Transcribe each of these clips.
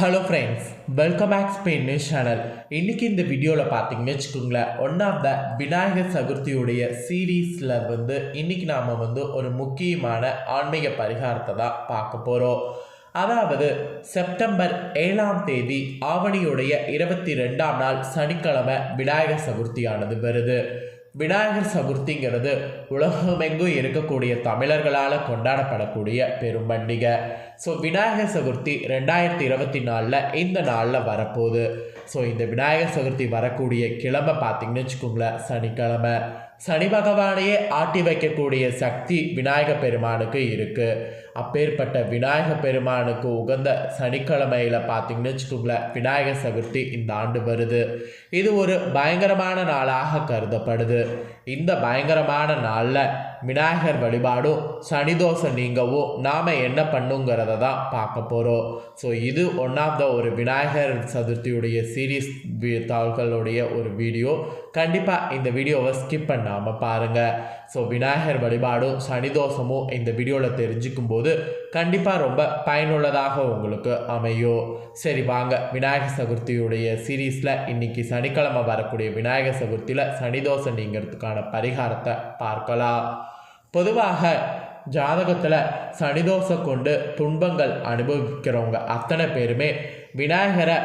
Hello friends welcome back Spain news channel இன்றைக்கி இந்த வீடியோவில் பார்த்தீங்கன்னு வச்சுக்கோங்களேன் ஒன் ஆஃப் த விநாயகர் சதுர்த்தியுடைய சீரீஸில் வந்து இன்னைக்கு நாம் வந்து ஒரு முக்கியமான ஆன்மீக பரிகாரத்தை தான் பார்க்க போகிறோம் அதாவது செப்டம்பர் ஏழாம் தேதி ஆவணியுடைய இருபத்தி ரெண்டாம் நாள் சனிக்கிழமை விநாயகர் சதுர்த்தியானது வருது. விநாயகர் சதுர்த்திங்கிறது உலகமெங்கும் இருக்கக்கூடிய தமிழர்களால் கொண்டாடப்படக்கூடிய பெரும் பண்டிகை ஸோ விநாயகர் சதுர்த்தி ரெண்டாயிரத்தி இருபத்தி நாலில் இந்த நாளில் வரப்போகுது. ஸோ இந்த விநாயகர் சதுர்த்தி வரக்கூடிய கிழமை பார்த்தீங்கன்னு வச்சுக்கோங்களேன் சனிக்கிழமை. சனி பகவானையே ஆட்டி வைக்கக்கூடிய சக்தி விநாயக பெருமானுக்கு இருக்குது அப்பேற்பட்ட விநாயக பெருமானுக்கு உகந்த சனிக்கிழமையில் பார்த்தீங்கன்னு வச்சுக்கோங்களேன் விநாயகர் சதுர்த்தி இந்த ஆண்டு வருது. இது ஒரு பயங்கரமான நாளாக கருதப்படுது. இந்த பயங்கரமான நாளில் விநாயகர் வழிபாடும் சனிதோஷம் நீங்கவும் நாம் என்ன பண்ணுங்கிறத தான் பார்க்க போகிறோம் ஸோ இது ஒன் ஆஃப் த ஒரு விநாயகர் சதுர்த்தியுடைய சீரீஸ் தாள்களுடைய ஒரு வீடியோ கண்டிப்பாக இந்த வீடியோவை ஸ்கிப் பண்ணாமல் பாருங்கள் ஸோ விநாயகர் வழிபாடும் சனிதோஷமும் இந்த வீடியோவில் தெரிஞ்சுக்கும் போது கண்டிப்பாக ரொம்ப பயனுள்ளதாக உங்களுக்கு அமையும். சரி வாங்க. விநாயகர் சதுர்த்தியுடைய சீரீஸில் இன்னைக்கு சனிக்கிழமை வரக்கூடிய விநாயகர் சதுர்த்தியில் சனிதோஷம் நீங்கிறதுக்கான பரிகாரத்தை பார்க்கலாம். பொதுவாக ஜாதகத்தில் சனிதோஷம் கொண்டு துன்பங்கள் அனுபவிக்கிறவங்க அத்தனை பேருமே விநாயகரை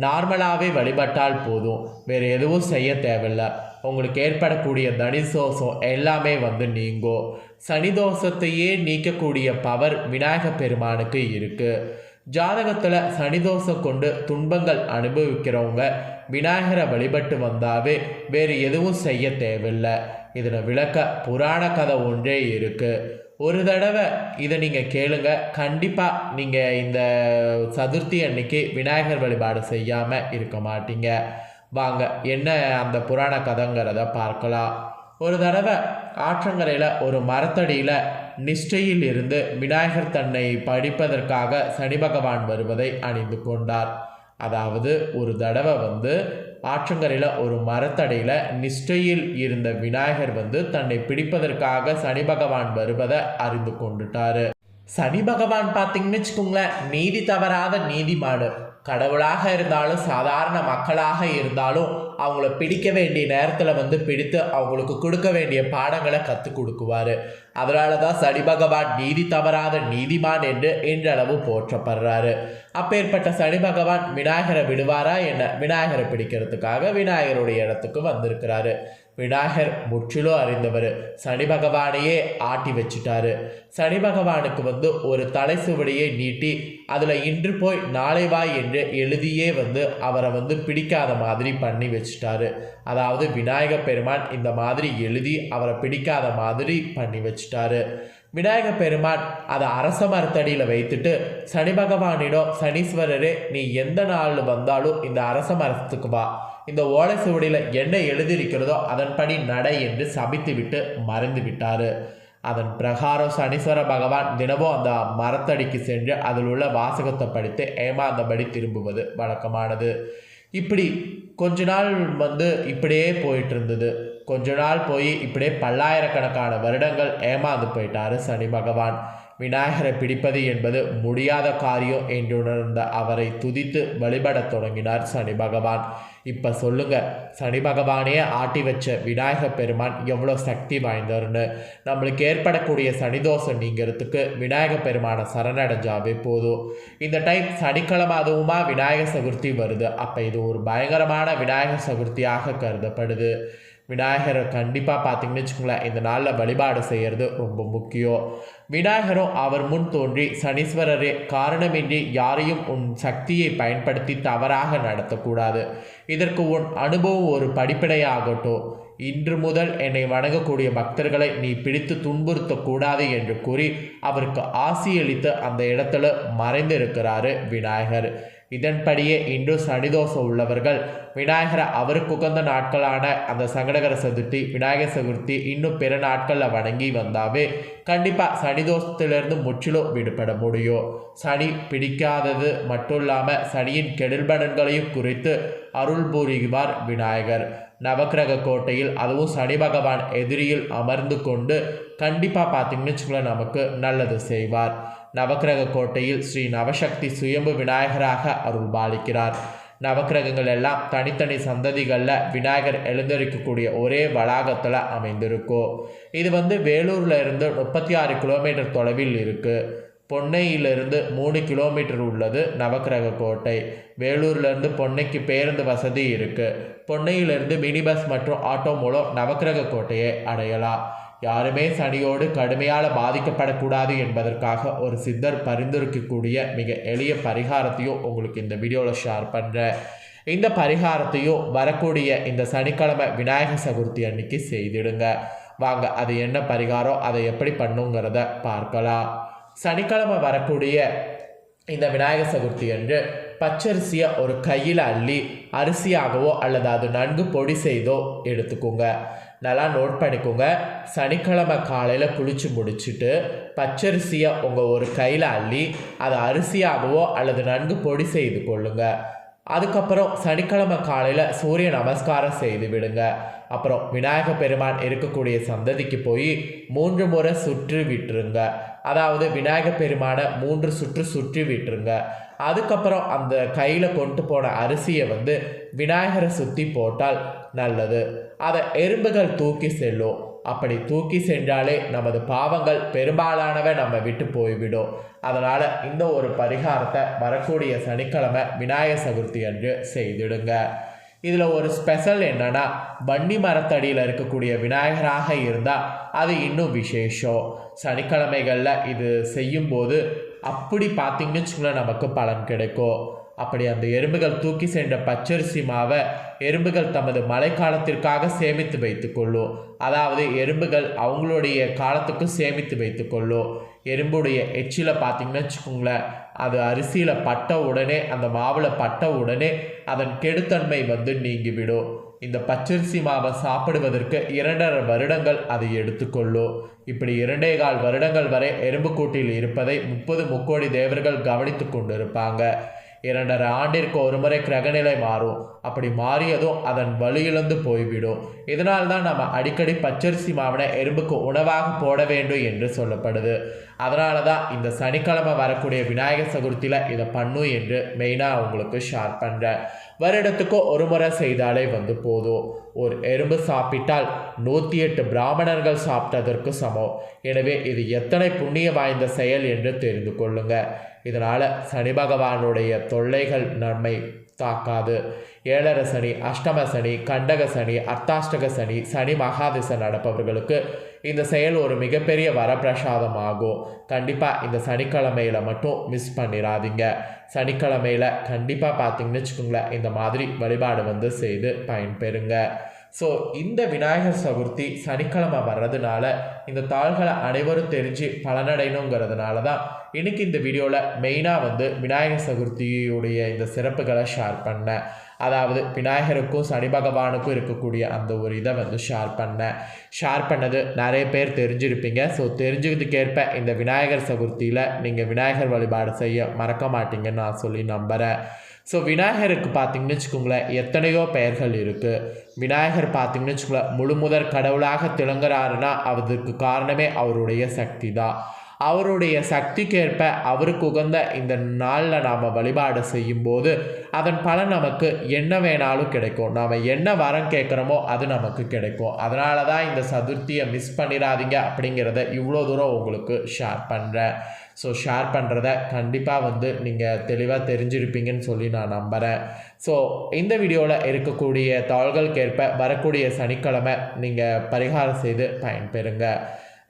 நார்மலாகவே வழிபட்டால் போதும். வேறு எதுவும் செய்ய தேவையில்லை. உங்களுக்கு ஏற்படக்கூடிய தனிதோஷம் எல்லாமே வந்து நீங்கும் சனி தோஷத்தையே நீக்கக்கூடிய பவர் விநாயக பெருமானுக்கு இருக்குது ஜாதகத்தில் சனி தோஷம் கொண்டு துன்பங்கள் அனுபவிக்கிறவங்க விநாயகரை வழிபட்டு வந்தாவே வேறு எதுவும் செய்ய தேவையில்லை. இதில் விளக்க புராண கதை ஒன்றே இருக்குது ஒரு தடவை இதை நீங்கள் கேளுங்க. கண்டிப்பாக நீங்கள் இந்த சதுர்த்தி அன்னைக்கு விநாயகர் வழிபாடு செய்யாமல் இருக்க மாட்டீங்க. வாங்க என்ன அந்த புராண கதைங்கிறத பார்க்கலாம். ஒரு தடவை ஆற்றங்கரையில் ஒரு மரத்தடியில் நிஷ்டையில் இருந்து விநாயகர் தன்னை படிப்பதற்காக சனி பகவான் வருவதை அணிந்து கொண்டார். அதாவது ஒரு தடவை வந்து ஆற்றங்கரையில் ஒரு மரத்தடையில் நிஷ்டையில் இருந்த விநாயகர் வந்து தன்னை பிடிப்பதற்காக சனி பகவான் வருவதை அறிந்து கொண்டுட்டாரு. சனி பகவான் பார்த்தீங்கன்னு வச்சுக்கோங்களேன் நீதி தவறாத நீதிமாடு கடவுளாக இருந்தாலும் சாதாரண மக்களாக இருந்தாலும் அவங்கள பிடிக்க வேண்டிய நேரத்தில் வந்து பிடித்து அவங்களுக்கு கொடுக்க வேண்டிய பாடங்களை கற்றுக் கொடுக்குவார். அதனால தான் சனி பகவான் நீதி தவறாத நீதிமான் என்று இன்றளவு போற்றப்படுறாரு. அப்பேற்பட்ட சனி பகவான் விநாயகரை விடுவாரா என்ன? விநாயகரை பிடிக்கிறதுக்காக விநாயகருடைய இடத்துக்கு வந்திருக்கிறாரு. விநாயகர் முற்றிலும் அறிந்தவர். சனி பகவானையே ஆட்டி வச்சுட்டாரு. சனி பகவானுக்கு வந்து ஒரு தலை சுவடியை நீட்டி அதில் இன்று போய் நாளை வாய் என்று எழுதியே வந்து அவரை வந்து பிடிக்காத மாதிரி பண்ணி வச்சுட்டாரு. அதாவது விநாயகர் பெருமான் இந்த மாதிரி எழுதி அவரை பிடிக்காத மாதிரி பண்ணி வச்சுட்டாரு. விநாயக பெருமான் அதை அரச மரத்தடியில் வைத்துட்டு சனி பகவானிடம் சனீஸ்வரரே நீ எந்த நாள் வந்தாலும் இந்த அரச மரத்துக்கு வா. இந்த ஓலை சுவடியில் என்ன எழுதியிருக்கிறதோ அதன்படி நடை என்று சபித்து விட்டு மறைந்து விட்டார். அதன் பிரகாரம் சனீஸ்வர பகவான் தினமும் அந்த மரத்தடிக்கு சென்று அதில் உள்ள வாசகத்தை படித்து ஏமாந்தபடி திரும்புவது வழக்கமானது. இப்படி கொஞ்ச நாள் வந்து இப்படியே போயிட்டு இருந்தது. கொஞ்ச நாள் போய் இப்படியே பல்லாயிரக்கணக்கான வருடங்கள் ஏமாந்து போயிட்டாரு சனி பகவான். விநாயகரை பிடிப்பது என்பது முடியாத காரியம் என்று உணர்ந்த அவரை துதித்து வழிபடத் தொடங்கினார் சனி பகவான். இப்போ சொல்லுங்க சனி பகவானே ஆட்டி வச்ச விநாயக பெருமான் எவ்வளோ சக்தி வாய்ந்தவர்னு. நம்மளுக்கு ஏற்படக்கூடிய சனிதோஷம் நீங்கிறதுக்கு விநாயக பெருமானை சரணடைஞ்சாவே போதும். இந்த டைம் சனிக்கிழமை அதுவுமா விநாயகர் சதுர்த்தி வருது. அப்போ இது ஒரு பயங்கரமான விநாயகர் சதுர்த்தியாக கருதப்படுது. விநாயகரை கண்டிப்பாக பார்த்தீங்கன்னு வச்சுக்கோங்களேன் இந்த நாளில் வழிபாடு செய்கிறது ரொம்ப முக்கியம். விநாயகரும் அவர் முன் தோன்றி சனீஸ்வரரே காரணமின்றி யாரையும் உன் சக்தியை பயன்படுத்தி தவறாக நடத்தக்கூடாது. இதற்கு உன் அனுபவம் ஒரு படிப்படையாகட்டும் இன்று முதல் என்னை வணங்கக்கூடிய பக்தர்களை நீ பிடித்து துன்புறுத்தக்கூடாது என்று கூறி அவருக்கு ஆசியளித்து அந்த இடத்துல மறைந்திருக்கிறாரு விநாயகர். இதன்படியே இன்று சனிதோஷம் உள்ளவர்கள். விநாயகரை அவருக்கு உகந்த நாட்களான அந்த சங்கடகர சதுர்த்தி விநாயகர் சதுர்த்தி இன்னும் பிற நாட்களில் வணங்கி வந்தாவே கண்டிப்பாக சனிதோஷத்திலிருந்து முற்றிலும் விடுபட முடியும். சனி பிடிக்காதது மட்டும் இல்லாமல் சனியின் கெடுபடன்களையும் குறித்து அருள் புரிவார் விநாயகர். நவக்கிரக கோட்டையில் அதுவும் சனி பகவான் எதிரியில் அமர்ந்து கொண்டு கண்டிப்பாக பார்த்தீங்கன்னு வச்சுக்கோங்களேன் நமக்கு நல்லது செய்வார். நவக்கிரக கோட்டையில் ஸ்ரீ நவசக்தி சுயம்பு விநாயகராக அருள் பாலிக்கிறார் நவக்கிரகங்கள் எல்லாம் தனித்தனி சந்ததிகளில் விநாயகர் எழுந்தரிக்கக்கூடிய ஒரே வளாகத்தில் அமைந்திருக்கும். இது வந்து வேலூரில் இருந்து முப்பத்தி ஆறு கிலோமீட்டர் தொலைவில் இருக்குது பொன்னையிலிருந்து மூணு கிலோமீட்டர் உள்ளது நவக்கிரக கோட்டை வேலூர்லேருந்து பொன்னைக்கு பேருந்து வசதி இருக்குது பொன்னையிலிருந்து மினி பஸ் மற்றும் ஆட்டோ மூலம் நவக்கிரக கோட்டையை அடையலாம். யாருமே சனியோடு கடுமையால் பாதிக்கப்படக்கூடாது என்பதற்காக ஒரு சித்தர் பரிந்துரைக்கக்கூடிய மிக எளிய பரிகாரத்தையும் உங்களுக்கு இந்த வீடியோவில் ஷேர் பண்ணுறேன் இந்த பரிகாரத்தையும் வரக்கூடிய இந்த சனிக்கிழமை விநாயகர் சதுர்த்தி அன்னைக்கு செய்திடுங்க. வாங்க அது என்ன பரிகாரம் அதை எப்படி பண்ணுங்கிறத பார்க்கலாம். சனிக்கிழமை வரக்கூடிய இந்த விநாயகர் சதுர்த்தி அன்று பச்சரிசியை ஒரு கையில் அள்ளி அரிசியாகவோ அல்லது அது நன்கு பொடி செய்தோ எடுத்துக்கோங்க. நல்லா நோட் பண்ணிக்கோங்க. சனிக்கிழமை காலையில் குளித்து முடிச்சுட்டு பச்சரிசியை உங்கள் ஒரு கையில் அள்ளி அதை அரிசியாகவோ அல்லது நன்கு பொடி செய்து கொள்ளுங்க. அதுக்கப்புறம் சனிக்கிழமை காலையில் சூரிய நமஸ்காரம் செய்து விடுங்க. அப்புறம் விநாயக பெருமான் இருக்கக்கூடிய சந்ததிக்கு போய் மூன்று முறை சுற்றி விட்டுருங்க. அதாவது விநாயகர் பெருமானை மூன்று சுற்று சுற்றி விட்டுருங்க. அதுக்கப்புறம் அந்த கையில் கொண்டு போன அரிசியை வந்து விநாயகரை சுற்றி போட்டால் நல்லது. அதை எறும்புகள் தூக்கி செல்லும். அப்படி தூக்கி சென்றாலே நமது பாவங்கள் பெரும்பாலானவை நம்ம விட்டு போய்விடும். அதனால் இந்த ஒரு பரிகாரத்தை வரக்கூடிய சனிக்கிழமை விநாயகர் சதுர்த்தி அன்று செய்திடுங்க. இதில் ஒரு ஸ்பெஷல் என்னன்னா வன்னி மரத்தடியில் இருக்கக்கூடிய விநாயகராக இருந்தால் அது இன்னும் விசேஷம். சனிக்கிழமைகளில் இது செய்யும்போது அப்படி பார்த்தீங்கன்னு வச்சுக்கோங்களேன் நமக்கு பலன் கிடைக்கும். அப்படி அந்த எறும்புகள் தூக்கி சென்ற பச்சரிசி மாவை எறும்புகள் தமது மழைக்காலத்திற்காக சேமித்து வைத்துக்கொள்ளும் அதாவது எறும்புகள் அவங்களுடைய காலத்துக்கு சேமித்து வைத்துக்கொள்ளும் எறும்புடைய எச்சில பார்த்தீங்கன்னா வச்சுக்கோங்களேன் அது அரிசியில் பட்ட உடனே அந்த மாவில் பட்ட உடனே அதன் கெடுத்தன்மை வந்து நீங்கிவிடும். இந்த பச்சரிசி மாவை சாப்பிடுவதற்கு இரண்டரை வருடங்கள் அதை எடுத்துக்கொள்ளும் இப்படி இரண்டே கால் வருடங்கள் வரை எறும்புக்கூட்டில் இருப்பதை முப்பது முக்கோடி தேவர்கள் கவனித்து கொண்டிருப்பாங்க. இரண்டரை ஆண்டிற்கு ஒருமுறை கிரகநிலை மாறும். அப்படி மாறியதும் அதன் வலியிழந்து போய்விடும். இதனால் தான் நம்ம அடிக்கடி பச்சரிசி மாவனை எறும்புக்கு உணவாக போட வேண்டும் என்று சொல்லப்படுது. அதனால தான் இந்த சனிக்கிழமை வரக்கூடிய விநாயகர் சதுர்த்தியில் இதை பண்ணும் என்று மெயினாக அவங்களுக்கு ஷேர் பண்ணுறேன் வருடத்துக்கு ஒரு முறை செய்தாலே வந்து போதும். ஒரு எறும்பு சாப்பிட்டால் நூற்றி எட்டு பிராமணர்கள் சாப்பிட்டதற்கு சமம். எனவே இது எத்தனை புண்ணிய வாய்ந்த செயல் என்று தெரிந்து கொள்ளுங்க. இதனால் சனி பகவானுடைய தொல்லைகள் நன்மை தாக்காது. ஏழர சனி அஷ்டம சனி கண்டக சனி அர்த்தாஷ்டக சனி சனி மகாதிசை நடப்பவர்களுக்கு இந்த செயல் ஒரு மிகப்பெரிய வரப்பிரசாதம் ஆகும். கண்டிப்பாக இந்த சனிக்கிழமையில் மட்டும் மிஸ் பண்ணிடாதீங்க சனிக்கிழமையில் கண்டிப்பாக பார்த்தீங்கன்னு வச்சுக்கோங்களேன் இந்த மாதிரி வழிபாடு வந்து செய்து பயன்பெறுங்க. ஸோ இந்த விநாயகர் சதுர்த்தி சனிக்கிழமை வர்றதுனால இந்த தாள்களை அனைவரும் தெரிஞ்சு பலனடையணுங்கிறதுனால தான் இன்னைக்கு இந்த வீடியோவில் மெயினாக வந்து விநாயகர் சதுர்த்தியுடைய இந்த சிறப்புகளை ஷேர் பண்ணேன். அதாவது விநாயகருக்கும் சனி பகவானுக்கும் இருக்கக்கூடிய அந்த ஒரு இதை வந்து ஷேர் பண்ணேன். ஷேர் பண்ணது நிறைய பேர் தெரிஞ்சிருப்பீங்க. ஸோ தெரிஞ்சதுக்கேற்ப இந்த விநாயகர் சதுர்த்தியில் நீங்கள் விநாயகர் வழிபாடு செய்ய மறக்க மாட்டீங்கன்னு நான் சொல்லி நம்புகிறேன் ஸோ விநாயகருக்கு பார்த்தீங்கன்னு வச்சுக்கோங்களேன் எத்தனையோ பெயர்கள் இருக்குது விநாயகர் பார்த்தீங்கன்னு வச்சுக்கோங்களேன் முழு முதற் கடவுளாக திளங்குறாருன்னா அதற்கு காரணமே அவருடைய சக்தி தான் அவருடைய சக்திக்கேற்ப அவருக்கு உகந்த இந்த நாளில் நாம் வழிபாடு செய்யும்போது அதன் பலன் நமக்கு என்ன வேணாலும் கிடைக்கும். நாம் என்ன வரம் கேட்குறோமோ அது நமக்கு கிடைக்கும். அதனால தான் இந்த சதுர்த்தியை மிஸ் பண்ணிடாதீங்க அப்படிங்கிறத இவ்வளோ தூரம் உங்களுக்கு ஷேர் பண்ணுறேன் ஸோ ஷேர் பண்ணுறத கண்டிப்பாக வந்து நீங்கள் தெளிவாக தெரிஞ்சிருப்பீங்கன்னு சொல்லி நான் நம்புகிறேன் ஸோ இந்த வீடியோவில் இருக்கக்கூடிய தாள்களுக்கேற்ப வரக்கூடிய சனிக்கிழமை நீங்கள் பரிகாரம் செய்து பயன்பெறுங்க.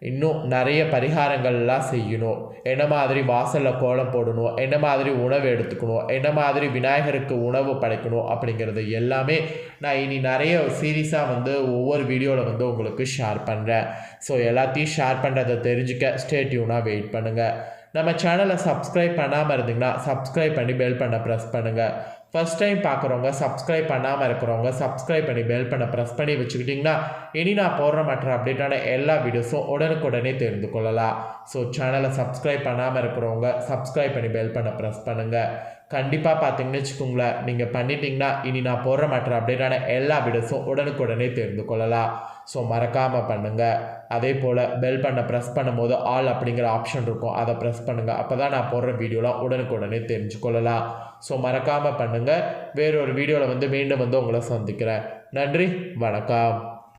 இன்னும் நிறைய பரிகாரங்கள்லாம் செய்யணும். என்ன மாதிரி வாசலில் கோலம் போடணும் என்ன மாதிரி உணவு எடுத்துக்கணும் என்ன மாதிரி விநாயகருக்கு உணவு படைக்கணும் அப்படிங்கிறது எல்லாமே நான் இனி நிறைய சீரியஸாக வந்து ஒவ்வொரு வீடியோவில் வந்து உங்களுக்கு ஷேர் பண்ணுறேன் ஸோ எல்லாத்தையும் ஷேர் பண்ணுறதை தெரிஞ்சுக்க ஸ்டேட்யூனாக வெயிட் பண்ணுங்கள் நம்ம சேனலை சப்ஸ்கிரைப் பண்ணாமல் இருந்தீங்கன்னா சப்ஸ்கிரைப் பண்ணி பெல் பண்ண ப்ரெஸ் பண்ணுங்கள் ஃபஸ்ட் டைம் பார்க்குறவங்க சப்ஸ்கிரைப் பண்ணாமல் இருக்கிறவங்க சப்ஸ்கிரைப் பண்ணி பெல் பண்ண ப்ரெஸ் பண்ணி வச்சுக்கிட்டிங்கன்னா இனி நான் போடுற மற்ற அப்டேட்டான எல்லா வீடியோஸும் உடனுக்குடனே தெரிந்து கொள்ளலாம். ஸோ சேனலை சப்ஸ்கிரைப் பண்ணாமல் இருக்கிறவங்க சப்ஸ்கிரைப் பண்ணி பெல் பண்ண ப்ரெஸ் பண்ணுங்கள் கண்டிப்பாக பார்த்தீங்கன்னு வச்சுக்கோங்களேன். நீங்கள் பண்ணிட்டீங்கன்னா இனி நான் போடுற மற்ற அப்டேட்டான எல்லா வீடியோஸும் உடனுக்குடனே தெரிந்து கொள்ளலாம். ஸோ மறக்காமல் பண்ணுங்கள் அதே போல் பெல் பண்ண ப்ரெஸ் பண்ணும்போது ஆல் அப்படிங்கிற ஆப்ஷன் இருக்கும். அதை ப்ரெஸ் பண்ணுங்கள் அப்போ தான் நான் போடுற வீடியோலாம் உடனுக்குடனே தெரிஞ்சு கொள்ளலாம். ஸோ மறக்காமல் பண்ணுங்கள் வேறொரு வீடியோவில் வந்து மீண்டும் வந்து உங்களை சந்திக்கிறேன். நன்றி. வணக்கம்.